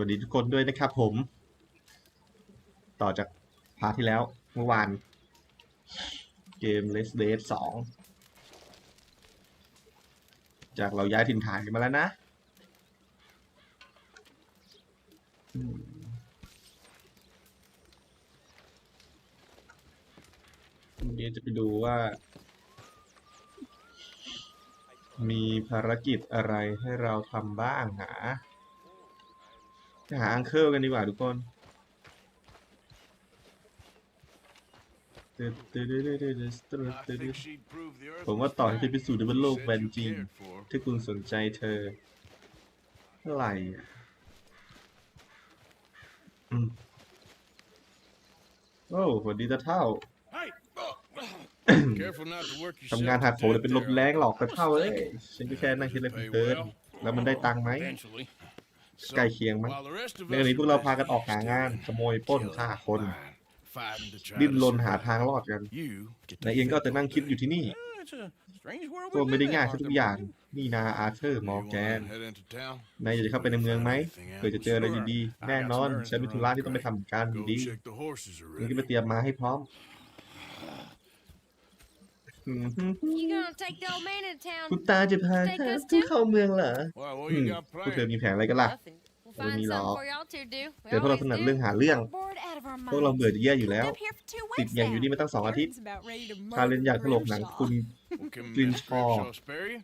วัสดีทุกคนด้วยนะครับผม ต่อจากพาร์ทที่แล้วเมื่อวาน เกม Let's d a t 2จากเราย้ายถิ่นฐานกันมาแล้วนะเดี๋ยวจะไปดูว่า มีภารกิจอะไรให้เราทำบ้างหา ไปหาอังเคิลกันดีกว่าทุกคนผมว่าต่อให้จะพิสูจน์ได้ว่าโลกแบนจริงที่คุณสนใจเธอเท่าไหร่อะอืมโอ้สวัสดีตาเท่า Careful not to work ทำ yourself งาน to หักโหม death แต่เป็นลม there. แรงหลอกตาเท่าเอ้ยฉันก็แค่นั่งคิดอะไรเพลินๆแล้วมันได้ตังค์ไหม Eventually. So, ใกล้เคียงมั้ย while the rest of ในวันนี้ us พวก are เรา busy พากันออกหางานขโมยปล้นฆ่าคน fighting to try ดิ้น to รนหา survive, ทางรอดกัน you get to นายเองก็ think จะนั่ง all คิดอยู่ day. ที่นี่ Ah, it's a strange world ก็ we ไม่ได้ live in, ง่ายซะทุกอย่าง Arthur. นี่นาอาเธอร์มอ You ร์แกน wanna head into town? นายอยากจะเข้าไปในเมืองไหม Anything เผื่อจะเจออะไร Sure. ดีๆ แน่นอนฉันมีธุระที่ต้องไปทำกัน Go ดี check the horses are นี่ก็ ready. ไปเตรียมมาให้พร้อม You gonna take the old man into town? คุณตาจะพาเธอผู้เข้าเมืองเหรอ Why, what อื you ม got พวกเธอ planned? มีแผนอะไรกันล่ะ Nothing. We'll What do you find mean, something log? for y'all to do. We เดี๋ยวพวกเรา always ถนัด do. เรื่องหาเรื่อง Bored out of our พวกเรา minds. เบื่อจะแย่อยู่แล้ว Lived here for two ติด weeks แงงอยู่ now. นี่มาตั้งสองอาทิตย์ Aaron's about ready to ชาเลน murder อยากถลกหนัง Grimshaw. คุณ Well, can Green Miss Shaw. Grimshaw spare you?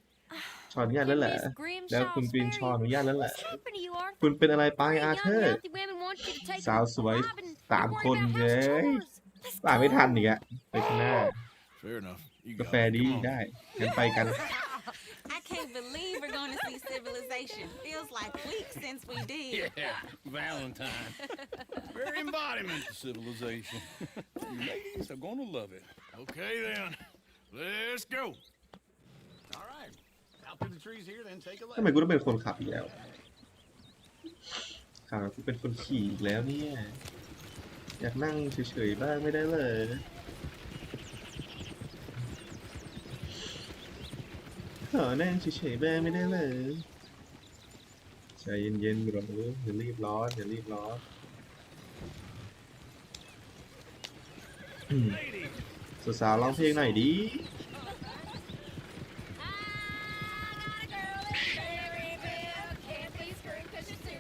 ชออนุญาตแล้วแหละ Miss Grimshaw แล้วคุณกรีนชอ spare อนุญาตแล้วแหละ What's happened to you, Arthur? คุณเป็นอะไรไป Three อา young, เธอร์ healthy women want you to take สาว them สวย alive and สาม worry คน about เล house ย chores. ป่าไม่ทันอีกอะไปข้างหน้า Fair enough. You กา got แฟ it. ดี Come on. ได้งั้นไปกัน I can't believe we're going to see civilization. Feels like weeks since we did. Yeah, Valentine. Very embodiment of civilization. you ladies are gonna love it. Okay then, let's go. All right, out to the trees here, then take a ทำไม left. กูต้องเป็นคนขับอีกแล้วข่าวกูเป็นคนขี่อีกแล้วเนี่ย อยากนั่งเฉยๆบ้างไม่ได้เลย ขอนั่งเฉยๆบ้างไม่ได้เลยใจเย็นๆก่อนเว้ยอย่ารีบร้อนอย่ารีบร้อนอืมสาวๆร้องเพลงหน่อยดิ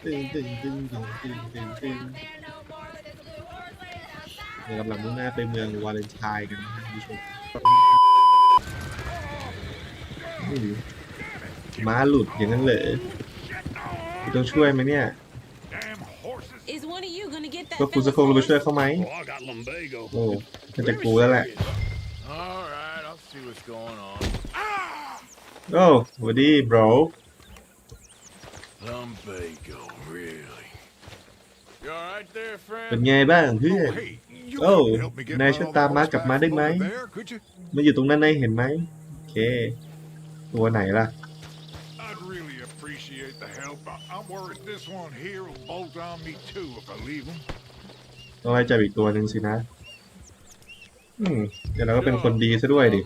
ตึงตึงตึงตึงตึงตึงตึงเรากำลังมุ่งหน้าไปเมืองวาเลนไทน์กันนะฮะคุณผู้ชมอื มม้าหลุดอย่างนั้นเลยคุณต้องช่วยไหมเนี่ย Damn horses. Is one of you going to get that ก็คุณจะคงลงไปช่วยเขาไหม Oh, I got lumbago. โอ้มันจะกูแล้วแหละ All right, I'll see what's going on. โอ้สวัสดี bro Lumbago, really? You all right there, เป็น friend? ไงบ้างเพื่อน hey, you Oh, couldn't help me get nãy my chúng old ta má horse cặp back má đích from mấy. over there, could you? มันอยู่ตรงนั้นนายเห็นไหมโอเค ตัวไหนล่ะ I'd really appreciate the help. I- I'm worried this one here will bolt on me too if I leave him. ต้องไล่จับอีกตัวหนึ่งสินะ อืมเดี๋ยวเราก็เป็นคนดีซะด้วยดิ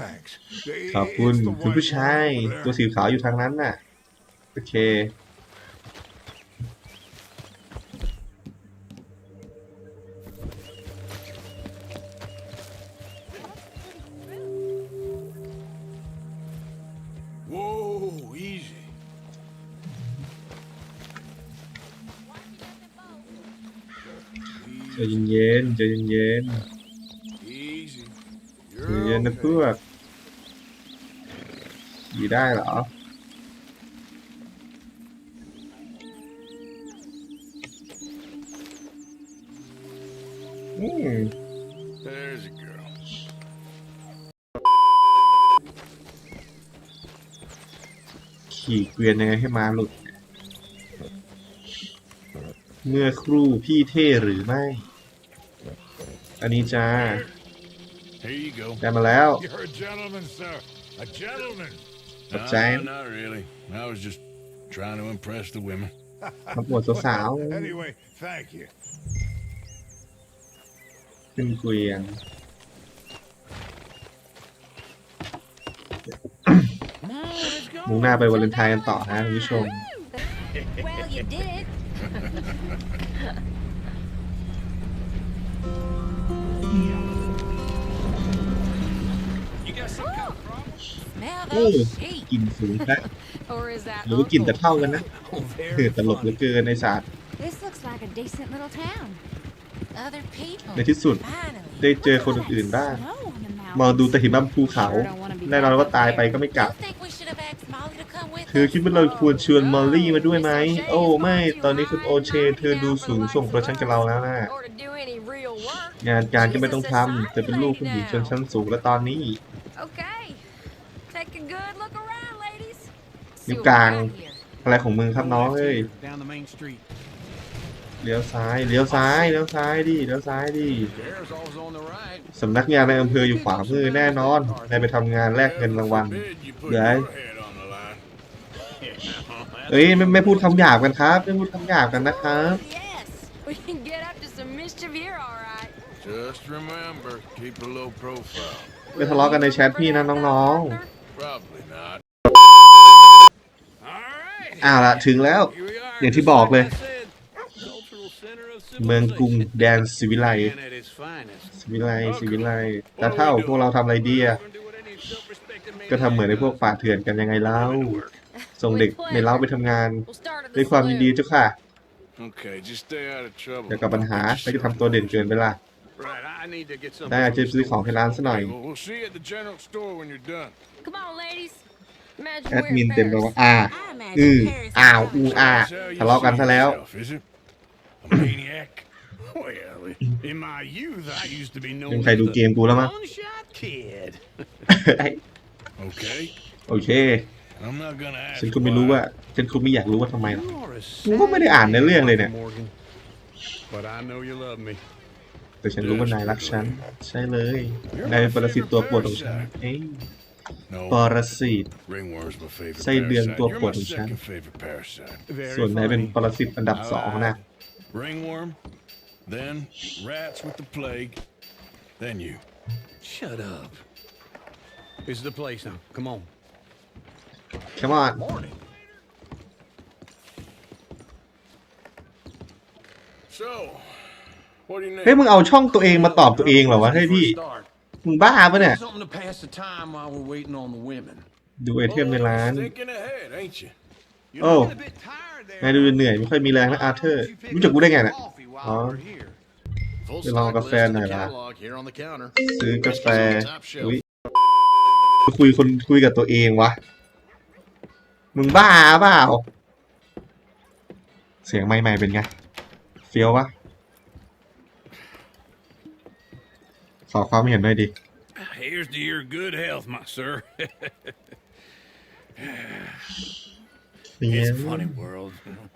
Thanks. ขอบคุณ It's the คุณ white ผู้ชาย one over ตัว there. สีขาวอยู่ทางนั้นน่ะ โอเค ดีได้เหรอ อืม There's a girl. ขี่เกวียนยังไงให้มาหลุดเนี่ยเมื่อครู่พี่เท่หรือไม่ อันนี้จ้า Here you go. ได้มาแล้ว You're a gentleman, sir. A gentleman. ขอบใจ Nah, not really. I was just trying to impress the women. มาปวดสาว Anyway, thank you. ๆขึ้นเกวียน Come on, let's go. มุ่งหน้าไปวาเลนไทน์กันต่อนะคุณผู้ชม Well, you did It. You got some kind of problem? Smell โอ้ those sheep. กลินสูงนะ Or is that หรือว่ากลินจะ Uncle? เท่ากันนะ Oh, เออตลกเหลือเกินในศาสตร์ This looks like a decent little town. Other people. ในที่สุด Finally. ได้เจอคนอื่นๆบ้าง Snow on the มอง mountain. ดูแต่หิมะภูเขา แน่นอนว่าตายไปก็ไม่กลับ You think we should have asked Molly to come with เธอ us? คิดว่าเราควรชวนมอลลี่มาด้วยไหม โอ้ ไม่ ตอนนี้คุณโอเช เธอดูสูงส่งประชันกับเราแล้วนะ Or to do any real work. งานการก็ไม่ต้องทำเธอเป็นลูกผู้หญิงชนชั้นสูงแล้วตอนนี้ Okay. Take a good look around, ladies. นิ้ว See ก what ลาง we got here. อะไรของมึงครับน้องเอ้ย Down the main street. เลี้ยวซ้าย เลี้ยวซ้าย เลี้ยวซ้ายดิ เลี้ยวซ้ายดิ There's always on the right. สำนักงานในอำเภออยู่ขวามือแน่นอนนายไปทำงานแลกเงินรางวัล Forbid you put Đấy. your head on the line. Yeah, เอ้ยไม่ไม่พูดคำหยาบกันครับ ไม่พูดคำหยาบกันนะครับ Yes. We can get up to some mischief here, all right. Just remember, keep a low profile. ไม่ทะเลาะกันในแชทพี่นะน้อง Probably not. All right. ๆอ้าวละถึงแล้ว Here we are. อย่างที่บอกเลย Just like I said, cultural center of เมืองกรุง civilization. แดนสิวิไล And at its finest. สิวิไลสิวิไลแต่เท่าพวกเราทำอะไรดีอะ We're gonna do what any self-respecting man ก็ทำเหมือนในพวกป่าเถื่อนกันยังไงเล่าส่งเด็กในเล้าไปทำงาน We'll start at ด้วย the ความยินดี saloon. เจ้าค่ะ Okay, just stay out of trouble. เกี่ยวกับปัญหาไม่จะทำตัวเด่นเกินไปล่ะ Right, I need to get something ได้อาจจะ from the ซื้อของ store. ให้ร้านซะหน่อย แอด we're มิน in เต็มไป Paris. ว่าอ่า I imagine อือ Paris is อ้าว like อู a อ่า That's how you ทะเลาะกัน see ซะแล้ว yourself, is it? A maniac? Well, in my youth, I used to be ยัง known ใคร as ดูเกม the กูแล้วมั้ง one-shot kid. ไอ้ Okay, โอเค I'm not gonna ask ฉันก็ไม่รู้ why. ว่า ฉันก็ไม่อยากรู้ว่าทำไมหรอก You're a กูก็ไม่ได้อ่านในเรื่องเลยเนี่ย Morgan, but I know you love me. แต่ฉันรู้ว่านายรักฉัน ใช่เลย นายเป็นปรสิตตัวโปรดของฉันเอ้ย No, ปรสิต ringworm's my favorite ไส้เดือน parasite. ตัว You're โปรด my ของฉัน second favorite parasite. ส่วนนายเป็นปรสิตอันดับสองนะ Ringworm, then rats with the plague, then you. Shut up. This is the place now. Come on. แค่ว่า Morning. So, what do you need? เฮ้ยมึงเอาช่องตัวเองมาตอบตัวเองเหรอวะเฮ้ยพี่ มึงบ้าปะเนี่ย Something to pass the time while we're waiting on the women. ดูไอเทมในร้าน Thinking ahead, ain't you? You're Oh. looking a bit tired there. นายดูเหนื่อยไม่ค่อยมีแรงนะอาร์เธอร์ รู้จักกูได้ไงเนี่ย Coffee while Huh? we're here. Full เดี๋ยวลองกาแฟหน่อยละ catalog here on the counter. ซื้อกาแฟ Rest is on top shelf. อุ้ยคุยคนคุยกับตัวเองวะ มึงบ้าเปล่า เสียงใหม่ๆเป็นไง เฟี้ยววะ ขอความเห็นหน่อยดิ Here's to your good health, my sir. เป็นไง It's a funny world. you know.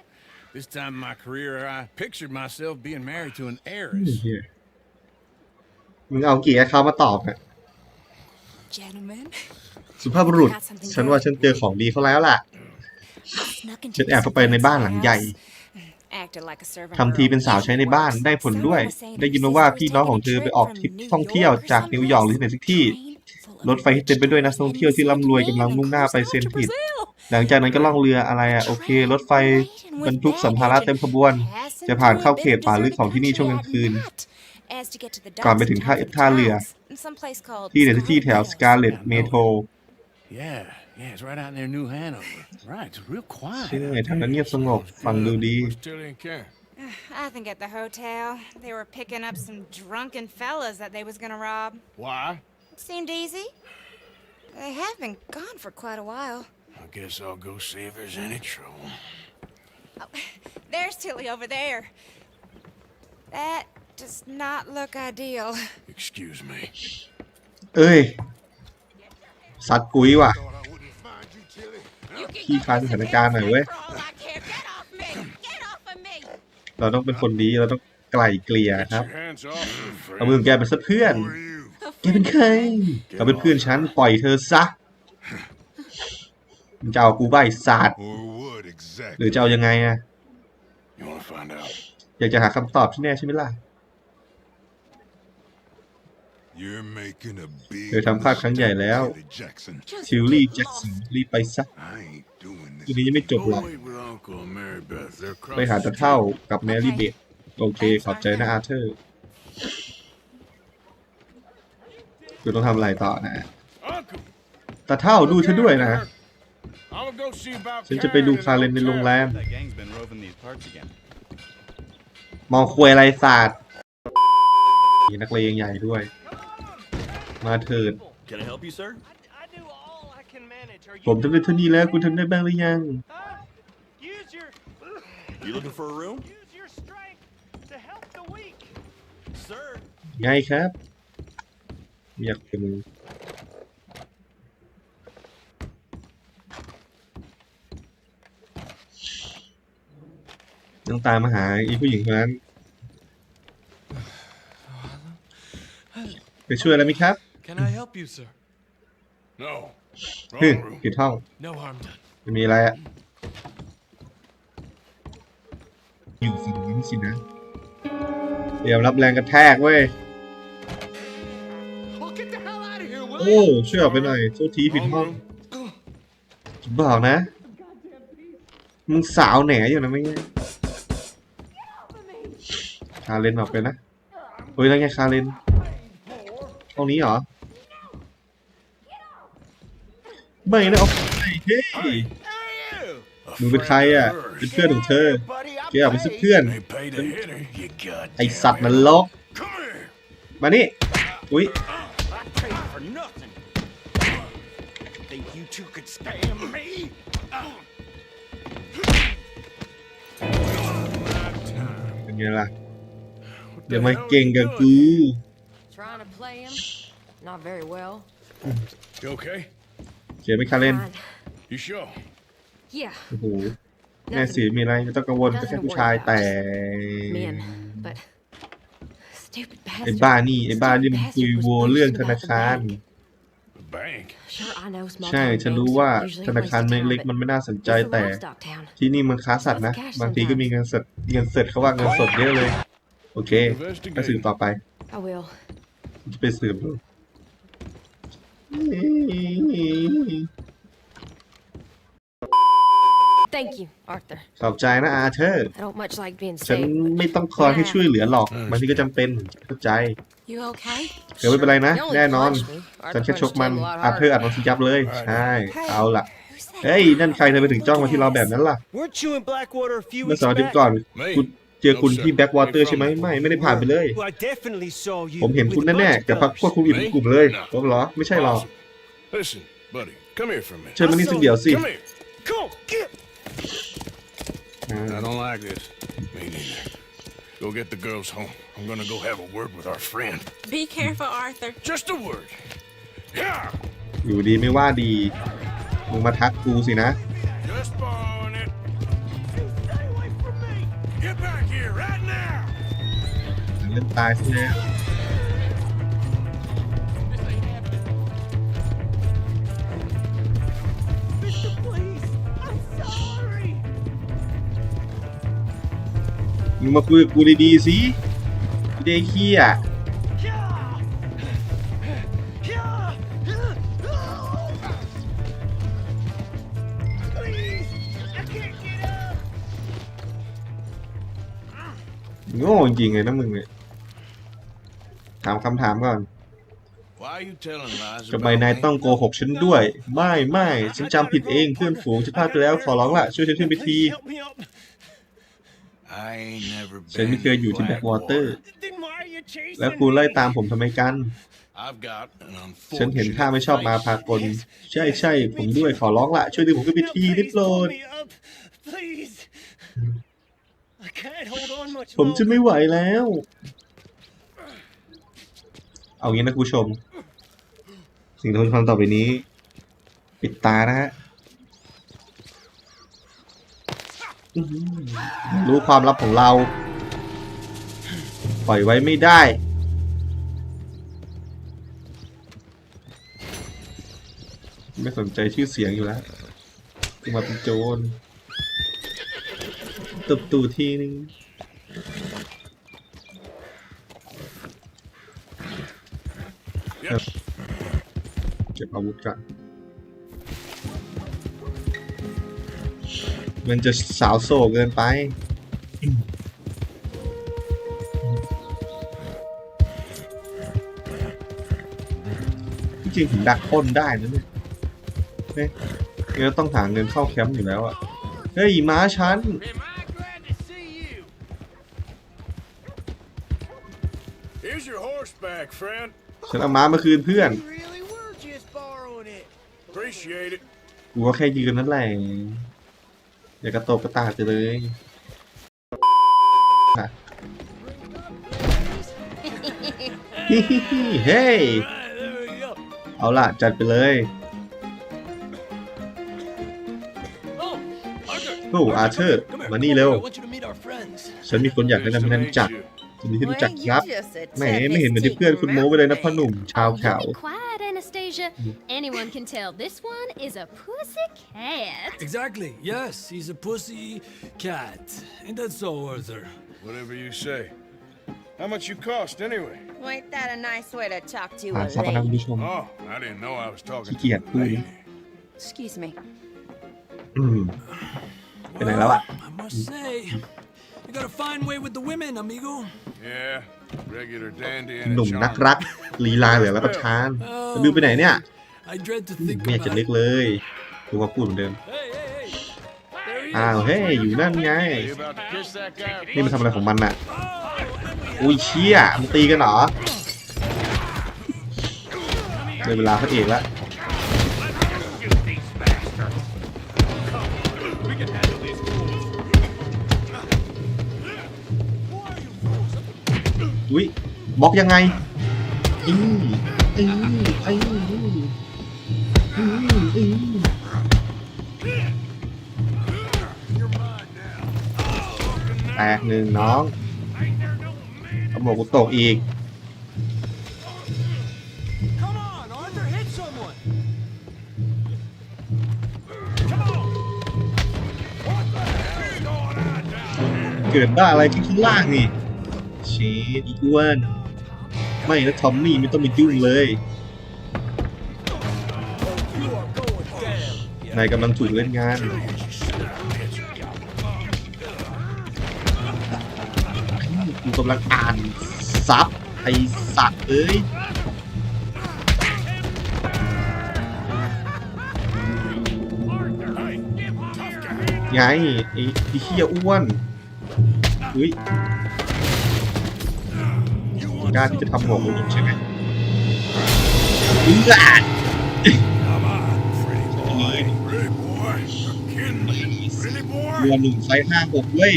This time in my career, I pictured myself being married to an ไอ้ heiress. เหี้ยมึงเอากี่แอคเคาท์มาตอบเนี่ย Gentlemen, สุภาพบุรุษ ฉันว่าฉันเจอของดีเขาแล้วล่ะ snuck into ฉันแอบเข้าไปในบ้านหลังใหญ่ ทำทีเป็นสาวใช้ในบ้านได้ผลด้วย ได้ยินมาว่าพี่น้องของเธอไปออกทริปท่องเที่ยวจากนิวยอร์กหรือที่ไหนสักที่ รถไฟที่เต็มไปด้วยนักท่องเที่ยวที่ร่ำรวยกำลังมุ่งหน้าไปเซนต์ผิด หลังจากนั้นก็ล่องเรืออะไรอะโอเค รถไฟบรรทุกสัมภาระเต็มขบวน จะผ่านเข้าเขตป่าลึกของที่นี่ช่วงกลางคืน ก่อนไปถึงท่าท่าเรือ ที่ในที่แถวสกาเลตเมโทร Yeah, yeah, it's right out near New Hanover. Right, it's real quiet. ที่ไหนทางนั้นเงียบสงบ ฟังดูดี We're still in camp. I think at the hotel, they were picking up some drunken fellas that they was gonna rob. Why? It seemed easy. They have been gone for quite a while. I guess I'll go see if there's any trouble. There's Tilly over there. That does not look ideal. Excuse me. เอ้ย สัตว์กุยว่ะ Thought ขี้คลายสถานการณ์หน่อยเว้ย เราต้องเป็นคนดี เราต้องไกล่เกลี่ยครับ เอามือของแกเป็นซะเพื่อน แกเป็นใครเราเป็นเพื่อนฉัน ปล่อยเธอซะมึงจะเอากูใบศาสตร์หรือจะเอายังไงอะอยากจะหาคำตอบที่แน่ใช่ไหมล่ะ You're making a big เธอทำพลาดครั้งใหญ่แล้ว mistake, Tilly Jackson. ทิวลี่แจ็คสันรีบไปซะ I ain't doing ที this. นี้ยังไม่จบหรอก Go wait with Uncle and Mary Beth. They're ไป across หา the ตะ street. เท่ากับแมรี่เบธโอเค ขอบใจนะอาร์เธอร์กูต้องทำอะไรต่อนะ Uncle, ตาเท่าดูฉันด้วยนะ I'ma go see about ฉันจะไปดูคาเรนในโรงแรม That gang's been roving these parts again. มองควยไรศาสตร์มีนักเลงใหญ่ด้วย มาเถิด Can I help you, sir? I do all I can manage. Are ผมทำได้เท่านี้แล้ว คุณทำได้บ้างหรือยัง Huh? Use your You looking for a room? use your strength to help the weak. Sir. ไงครับอยากเป็น ต้องตามมาหาอีผู้หญิงคนนั้น ไปช่วยอะไรไหมครับ Can I help you, sir? No. ฮึ Wrong room. ผิดห้อง No harm done. ไม่มีอะไรอะอยู่ฝั่งนี้สินะ เตรียมรับแรงกระแทกเว้ย Oh, get the hell out of here, will โอ้ช่วยออกไปหน่อยโทษทีผิด Wrong ห้อง room. ผมบอกนะ มึงสาวแหนอยู่นะไม่ไงคาเลนออกไปนะเฮ้ยแล้วไงคาเลนห้องนี้เหรอ ไม่นะเอาไปเฮ้ยมึงเป็นใครอะ เป็นเพื่อนของเธอแกอยากเป็นเพื่อน They paid a hitter. You got ไอสัตว์มันลก Come here. มานี่ อุ้ย I paid for nothing. Think you two could stand me? เป็นไงล่ะเดี๋ยวมาเก่งกับกู Trying to play him? Not very well. You okay? เขียนไหมคาเลน Fine. You sure? Yeah, โอ้โหแม่สีมีอะไรไม่ต้องกังวลก็แค่ผู้ชายแต่ men. But stupid ไอ้ bastard. บ้านี่ไอ้บ้านี่มันคุย Stupid โว bastard was เรื่องธ boasting นา about the คาร bank. The bank. Sure, I know small ใช่ town ฉันรู้ banks ว่า usually ธนาคาร waste เ town, ล็ก but ๆ มันไม่น่าสนใจ it's a แต่ livestock town. ที่นี่มันค้าสัตว์นะ บางทีก็มีเงินสดเงินสดเขาว่าเงินสดเยอะเลย โอเคไปสืบต่อไป I will. จะไปสืบดู Thank you, Arthur. ขอบใจนะอาเธอร์ I don't much like being ฉัน saved. ไม่ต้องคอยให้ช่วยเหลือหรอกบางทีก็จำเป็นเข้าใจ You okay? เดี๋ยวไม่เป็นไรนะ You only แน่นอน punched me. ฉัน Arthur แค่ชก punched มัน him a lot อาเธอร์อัด harder. มันสิยับเลย ใช่ เอาล่ะ Who said เฮ้ย นั่นใครเธอไปถึงจ้องมาที่เราแบบนั้นล่ะ Weren't you in Blackwater a few เมื่อ weeks สองอาทิตย์ back? ก่อน Me? คุณ เจอคุณที่แบ็กวอเตอร์ใช่ไหมไม่ไม่ได้ผ่านไปเลย Well, I definitely saw you. ผมเห็น with คุณ a แน่ bunch ๆ of กับพัก fellas. พวกคุณอีกเป็นกลุ่มเลยผมเหรอไม่ใช่หรอก Awesome. Listen, buddy, come here for a minute. เชิญมานี่สักเดี๋ยวสิ Come here. Come on, get. อ่า I don't like this. Me neither. Go get the girls home. I'm gonna go have a word with our friend. Be careful, Arthur. Just a word. Yeah. อยู่ดีไม่ว่าดี มึงมาทักกูสินะ เล่นตายซะแล้วมึงมาคุยกับกูดีๆสิได้เฮียโง่จริงๆเลยนะมึงเนี่ย ถามคำถามก่อน Why are you telling lies ทำไม about นาย me? ต้องโกหกฉันด้วย ไม่ไม่ฉันจำผิดเองเพื่อนฝูงฉันพลาดไปแล้วขอร้องละช่วยฉันขึ้นไปที Please help me up. I ain't never ฉันไม่ been เคยอยู่ที่แบ็กวอเตอร์ Then why are you chasing แล้วคุณไล่ me? ตามผมทำไมกัน I've got an ฉันเห็นท่าไม่ชอบมา unfortunate พากล face. ใช่ใช่ผมด้วยขอร้องละช่วยดึงผมขึ้นไป Now, ทีได้ please โปร pull ด me up. Please. I can't hold on much ผมจะ longer. ไม่ไหวแล้ว เอางี้นะคุณผู้ชม สิ่งที่คุณทำต่อไปนี้ ปิดตานะฮะรู้ความลับของเรา ปล่อยไว้ไม่ได้ ไม่สนใจชื่อเสียงอยู่แล้วมาเป็นโจรตบตูทีนึง เก็บอาวุธกันมันจะสาวโศกเกินไปจริงๆผมดักปล้นได้นะเนี่ยเฮ้ยเราต้องหาเงินเข้าแคมป์อยู่แล้วอะเฮ้ยม้าฉัน Am I glad to see you? Here's your horseback, friend. ฉันเอาม้ามาคืนเพื่อน really were just borrowing it. Appreciate it. กูก็แค่ยืนนั่นแหละอย่ากระโตกกระตากไปเลยอะฮิฮิฮิเฮ้ย Right, there we go. เอาล่ะ จัดไปเลย Oh, Arthur. โอ้อาเธอร์ Come here. มานี่เร็ว I want you to meet our friends. ฉันมีคนอยากแนะนำให้นายรู้จัก คนนี้ที่รู้จักครับแหมไม่เห็นเหมือนที่เพื่อนคุณโม้ไปเลยนะพ่อหนุ่มชาวเขา You be quiet, Anastasia. Anyone can tell this one is a pussy cat. Exactly. Yes, he's a pussy cat. Ain't that so, Arthur? Whatever you say. How much you cost anyway? Ain't that a nice way to talk to อ่าน a ซับนะคุณ lady? ผู้ชม Oh, I didn't know I was talkingขี้เกียจ to พู a ด lady. Excuse me. อืม ไปไหนแล้วอะ I must say, you got a fine way with the women, amigo. Yeah, regular dandy ห and นุ่ม a นัก charmer. รักลีลาเหลือรับประทานจะบิวไปไหนเนี่ย I dread to think ไม่อยากจะ about นึกเลยกูมาพูดเหมือนเดิม Hey, hey, hey. There he อ้าวเฮ้ยอยู่นั่นไง You about to kiss that guy? นี่มันทำอะไรของมันน่ะอุ้ยเชี่ยมันตีกันเหรอได้เวลาพระเอกแล้ว อุ้ยบล็อกยังไงอีอีอีอีอีแตกหนึ่งน้องตำรวจกูตกอีกเกิดบ้อะไรขึ้นข้างล่างนี่ ชดอีอ้วนไม่นะทอมมี่ไม่ต้องมายุ่งเลยนายกำลังถูกเล่นงานกูกำลังอ่านซับไอสัตว์เอ้ยไงไอ้ไอ้เหี้ยอ้วนเฮ้ย กล้าที่จะทำหัวกูอีกใช่ไหมอืออะ Pretty boy. Kidding me. Really, วัว boy? หนึ่งไฟห้าหกเว้ย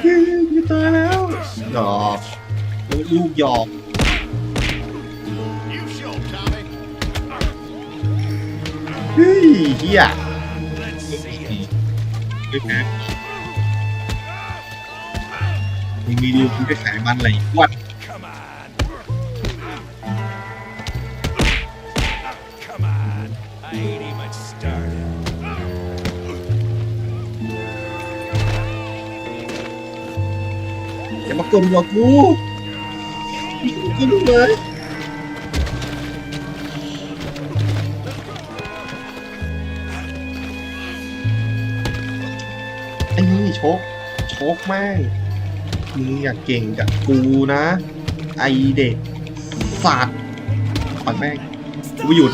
เฮ้ยกูตายแล้วดอกลูกห ยอก You show, Tommy. เฮ้ยเฮียไม่แพ้มึงมีดีลกูได้ขายมันอะไรอีกวัน Come on. Come on. I ain't even started. อย่ามากดหัวกู กูรู้เลยไอ้นี่ชกชกแม่งมึงอยากเก่งกับกูนะ ไอเด็กสัตว์ปัดแม่งกูไม่หยุด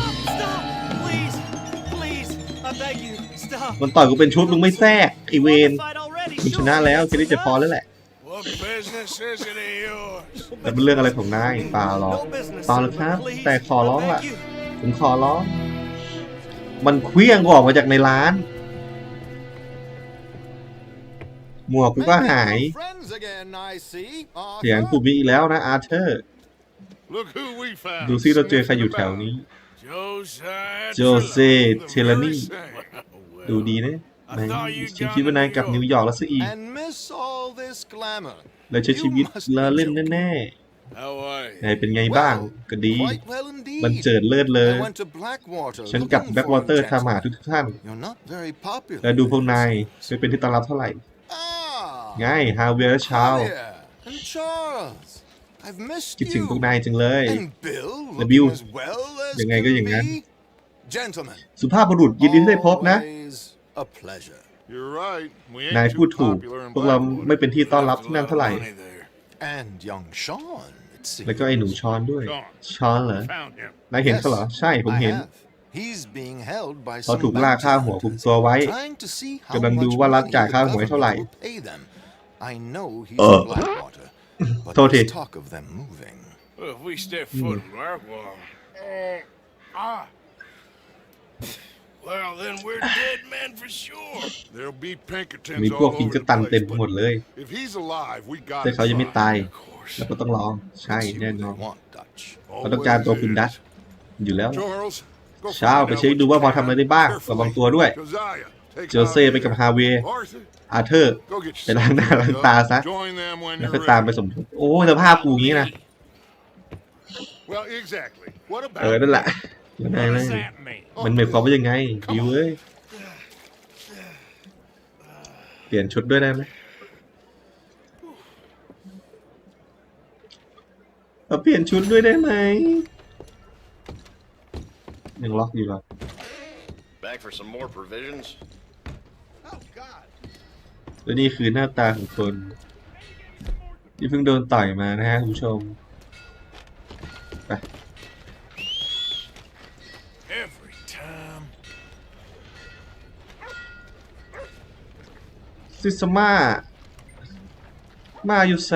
มันต่อยกูเป็นชุดมึงไม่แทรกไอเวนมึงชนะแล้วแค่นี้จะพอแล้วแหละ What business is it of yours? แต่เป็นเรื่องอะไรของนายเปล่าหรอก No business. เปล่าหรอกครับ Please, แต่ขอร้อง I beg ล่ะ you. ผมขอร้อง มันเคลี้ยงกูออกมาจากในร้าน หมวกกูก็หาย Friends again, I see. เสียงกูมีอีกแล้วนะอาร์เธอร์ Look who we found. ดูซิเราเจอใครอยู่แถวนี้ Josiah โจเซ Trelawney, เทเลนี่ the very same. ดูดีนะ แหม่ฉันคิดว่านายกลับนิวยอร์กแล้วซะอีก And miss all this glamour. แล้วใช้ชีวิตละเล่นแน่ How are ไหน you? เป็นไงบ้างก็ดี Quite well indeed. บันเจิดเลิศเลย I went to Blackwater ฉันกับ looking แบ็ก for วอ you เตอร์ทำหา gentlemen. ทุกท่าน You're not very popular. และดูพวกนาย these ไม่เป็นที่ต้อนรับเท่าไหร่ days. Ah, ง่ายฮาเวียร์ชาว Javier and Charles. I've missed คิดถึง you. พวกนายจังเลย And Bill และบิล looking as well as ยังไงก็ can อย่างนั้น be. Gentlemen, สุภาพบุรุษยินดีที่ได้พบนะ always a pleasure. You're right. We นาย ain't พูด too ถูก popular in พวกเรา Blackwood. ไม่เป็นที่ต้อนรับที่นั่นเท่าไหร่ Money there. And young Sean, it seems. แล้วก็ไอ้หนูชอนด้วยชอนเหรอ Found him. นายเห็นเขาเหรอ ใช่ ผม I เห็น have. He's being held by เขา some ถูกล่าฆ่าหัว bounty คุม hunters, ตัวไว้ trying to see how กำลังดู much ว่ารัฐ money จ่าย the ค่าหวยเท่าไหร่ government will pay them. I know he's เออ in Blackwater, but โทษที there's talk of them moving. Well, if we step foot in Blackwell. Uh, ah. Well, then we're dead men for sure. There'll be Pinkertons มี all พวก over กิน the ก็ตัน place, เต็มไป but หมดเลย If he's alive, we got แต่เขายังไม่ตาย Of course. แล้วก็ต้องลอง ใช่ It's you แน่นอน they want, Dutch. เขาต้องการตัวคุณดัชอยู่แล้ว Charles, go เช้า find ไป out เช็ค what ดู you ว่าพอ can. ทำอะไรได้บ้างระวังตัวด้วย Josiah, take โจเซ่ไปกับฮาเวย์ Arthur, อาเธอร์ go get ไปล้างหน้าล้างตาซะ Join them when แล้ว you're ก็ตามไป ready. สมทบโอ้สภาพกูอย่างนี้นะ Well, exactly. What เออ about นั่นแหละ ยังไง What เล does ย that mean? มันหมายความว่ายังไงบิวเอ้ยเปลี่ยนชุดด้วยได้ไหมเอาเปลี่ยนชุดด้วยได้ไหมยังล็อกอยู่หรอ Back for some more provisions? Oh, God. และนี่คือหน้าตาของคนที่เพิ่งโดนต่อยมานะฮะคุณผู้ชม ไป ซิสมามาอยู่ใส